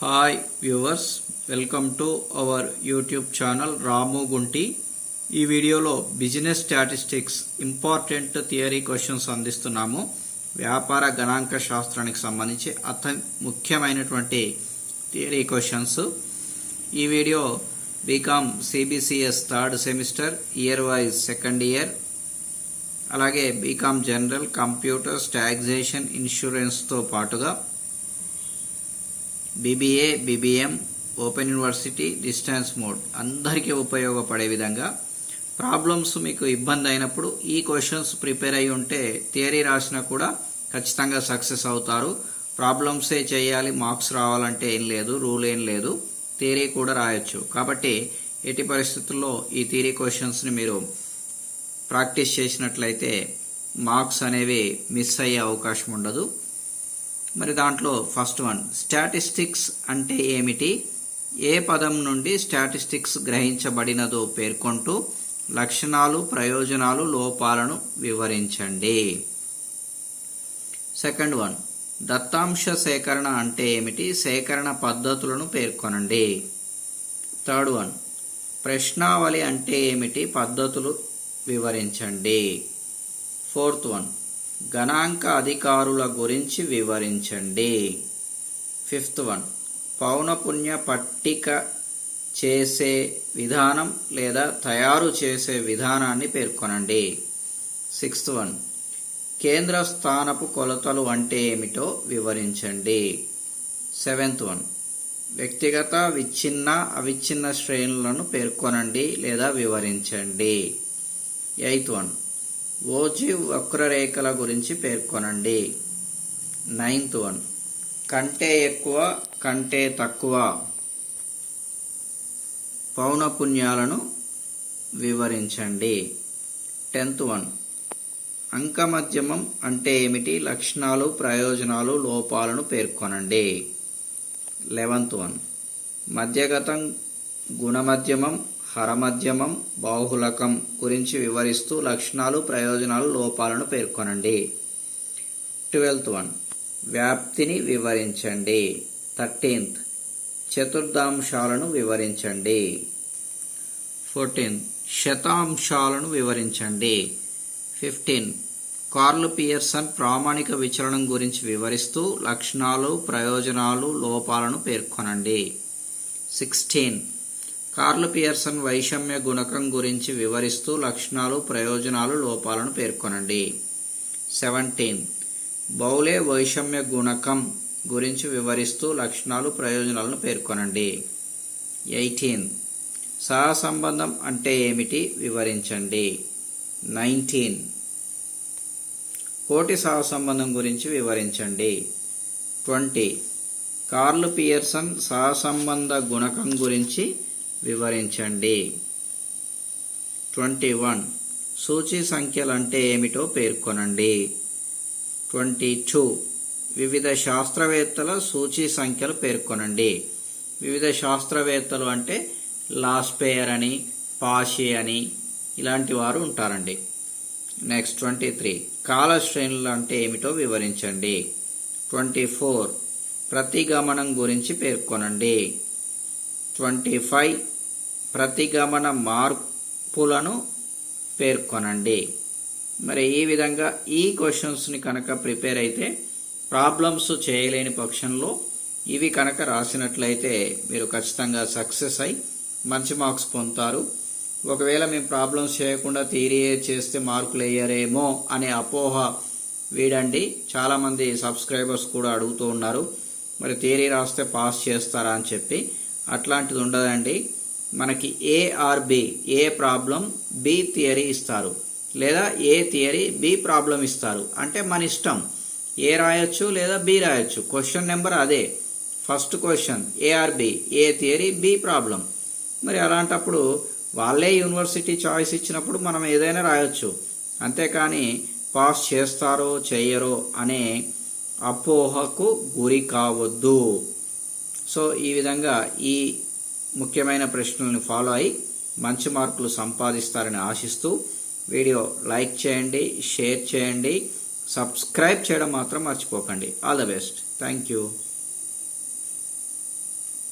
Hi viewers welcome to our YouTube channel Ramu Gunti ఈ వీడియోలో business statistics important theory questions అందిస్తున్నాము. వ్యాపార గణాంక శాస్త్రానికి సంబంధించి అత ముఖ్యమైనటువంటి థియరీ క్వశ్చన్స్ ఈ video BCom CBCS third semester year wise second year అలాగే బీకామ్ జనరల్ కంప్యూటర్స్ టాక్సేషన్ ఇన్సూరెన్స్తో పాటుగా BBA BBM open university distance mode. అందరికీ ఉపయోగపడే విధంగా ప్రాబ్లమ్స్ మీకు ఇబ్బంది అయినప్పుడు ఈ క్వశ్చన్స్ ప్రిపేర్ అయి ఉంటే థియరీ రాసినా కూడా ఖచ్చితంగా సక్సెస్ అవుతారు. ప్రాబ్లమ్సే చేయాలి మార్క్స్ రావాలంటే ఏం లేదు రూల్ ఏం లేదు థియరీ కూడా రాయొచ్చు. కాబట్టి ఎట్టి పరిస్థితుల్లో ఈ థియరీ క్వశ్చన్స్ని మీరు ప్రాక్టీస్ చేసినట్లయితే మార్క్స్ అనేవి మిస్ అయ్యే అవకాశం ఉండదు. మరి దాంట్లో ఫస్ట్ వన్ స్టాటిస్టిక్స్ అంటే ఏమిటి? ఏ పదం నుండి స్టాటిస్టిక్స్ గ్రహించబడినదో పేర్కొంటూ లక్షణాలు ప్రయోజనాలు లోపాలను వివరించండి. సెకండ్ వన్ దత్తాంశ సేకరణ అంటే ఏమిటి? సేకరణ పద్ధతులను పేర్కొనండి. థర్డ్ వన్ ప్రశ్నావళి అంటే ఏమిటి? పద్ధతులు వివరించండి. ఫోర్త్ వన్ గణాంక అధికారుల గురించి వివరించండి. Fifth one. పౌనపుణ్య పట్టిక చేసే విధానం లేదా తయారు చేసే విధానాన్ని పేర్కొనండి. Sixth one. కేంద్ర స్థానపు కొలతలు అంటే ఏమిటో వివరించండి. Seventh one. వ్యక్తిగత విచ్ఛిన్న అవిచ్ఛిన్న శ్రేణులను పేర్కొనండి లేదా వివరించండి. Eighth one. ఓజీ వక్రరేఖల గురించి పేర్కొనండి. Ninth one. కంటే ఎక్కువ కంటే తక్కువ పౌనపుణ్యాలను వివరించండి. Tenth one. అంకమధ్యమం అంటే ఏమిటి? లక్షణాలు ప్రయోజనాలు లోపాలను పేర్కొనండి. Eleventh one. మధ్యగతం గుణమధ్యమం హరమధ్యమం బాహులకం గురించి వివరిస్తూ లక్షణాలు ప్రయోజనాలు లోపాలను పేర్కొనండి. Twelfth one. వ్యాప్తిని వివరించండి. థర్టీన్త్. చతుర్థాంశాలను వివరించండి. ఫోర్టీన్త్. శతాంశాలను వివరించండి. ఫిఫ్టీన్. కార్ల్ పియర్సన్ ప్రామాణిక విచలనం గురించి వివరిస్తూ లక్షణాలు ప్రయోజనాలు లోపాలను పేర్కొనండి. సిక్స్టీన్. కార్ల్ పియర్సన్ వైషమ్య గుణకం గురించి వివరిస్తూ లక్షణాలు ప్రయోజనాలు లోపాలను పేర్కొనండి. సెవెంటీన్. బౌలే వైషమ్య గుణకం గురించి వివరిస్తూ లక్షణాలు ప్రయోజనాలను పేర్కొనండి. ఎయిటీన్. సహసంబంధం అంటే ఏమిటి? వివరించండి. నైన్టీన్. కోటి సహసంబంధం గురించి వివరించండి. ట్వంటీ. కార్ల్ పియర్సన్ సహసంబంధ గుణకం గురించి వివరించండి. Twenty one. సూచి సంఖ్యలు అంటే ఏమిటో పేర్కొనండి. Twenty two. వివిధ శాస్త్రవేత్తల సూచి సంఖ్యలు పేర్కొనండి. వివిధ శాస్త్రవేత్తలు అంటే లాస్పేయర్ అని పాషే అని ఇలాంటి వారు ఉంటారండి. Next twenty three. కాల శ్రేణులు అంటే ఏమిటో వివరించండి. Twenty four. ప్రతిగమనం గురించి పేర్కొనండి. ట్వంటీ ఫైవ్ ప్రతిగమన మార్పులను పేర్కొనండి. మరి ఈ విధంగా ఈ క్వశ్చన్స్ని కనుక ప్రిపేర్ అయితే ప్రాబ్లమ్స్ చేయలేని పక్షంలో ఇవి కనుక రాసినట్లయితే మీరు ఖచ్చితంగా సక్సెస్ అయి మంచి మార్క్స్ పొందుతారు. ఒకవేళ మేము ప్రాబ్లమ్స్ చేయకుండా థియరీయే చేస్తే మార్కులు వేయరేమో అనే అపోహ వీడండి. చాలామంది సబ్స్క్రైబర్స్ కూడా అడుగుతూ ఉన్నారు మరి థియరీ రాస్తే పాస్ చేస్తారా? అని చెప్పి. అట్లాంటిది ఉండదండి. మనకి A or B A problem B theory ఇస్తారు. లేదా ఏ థియరీ బి ప్రాబ్లం ఇస్తారు. అంటే మన ఇష్టం. ఏ రాయొచ్చు లేదా బి రాయొచ్చు. క్వశ్చన్ నెంబర్ అదే. First question A or B A theory B problem మరి అలాంటప్పుడు వాళ్ళే యూనివర్సిటీ చాయిస్ ఇచ్చినప్పుడు మనం ఏదైనా రాయొచ్చు. అంతేకాని పాస్ చేస్తారో చేయరో అనే అపోహకు గురి కావద్దు. సో ఈ విధంగా ఈ ముఖ్యమైన ప్రశ్నలను ఫాలో అయి మంచి మార్కులు సంపాదిస్తారని ఆశిస్తూ వీడియో లైక్ చేయండి షేర్ చేయండి సబ్స్క్రైబ్ చేయడం మాత్రం మర్చిపోకండి. All the best thank you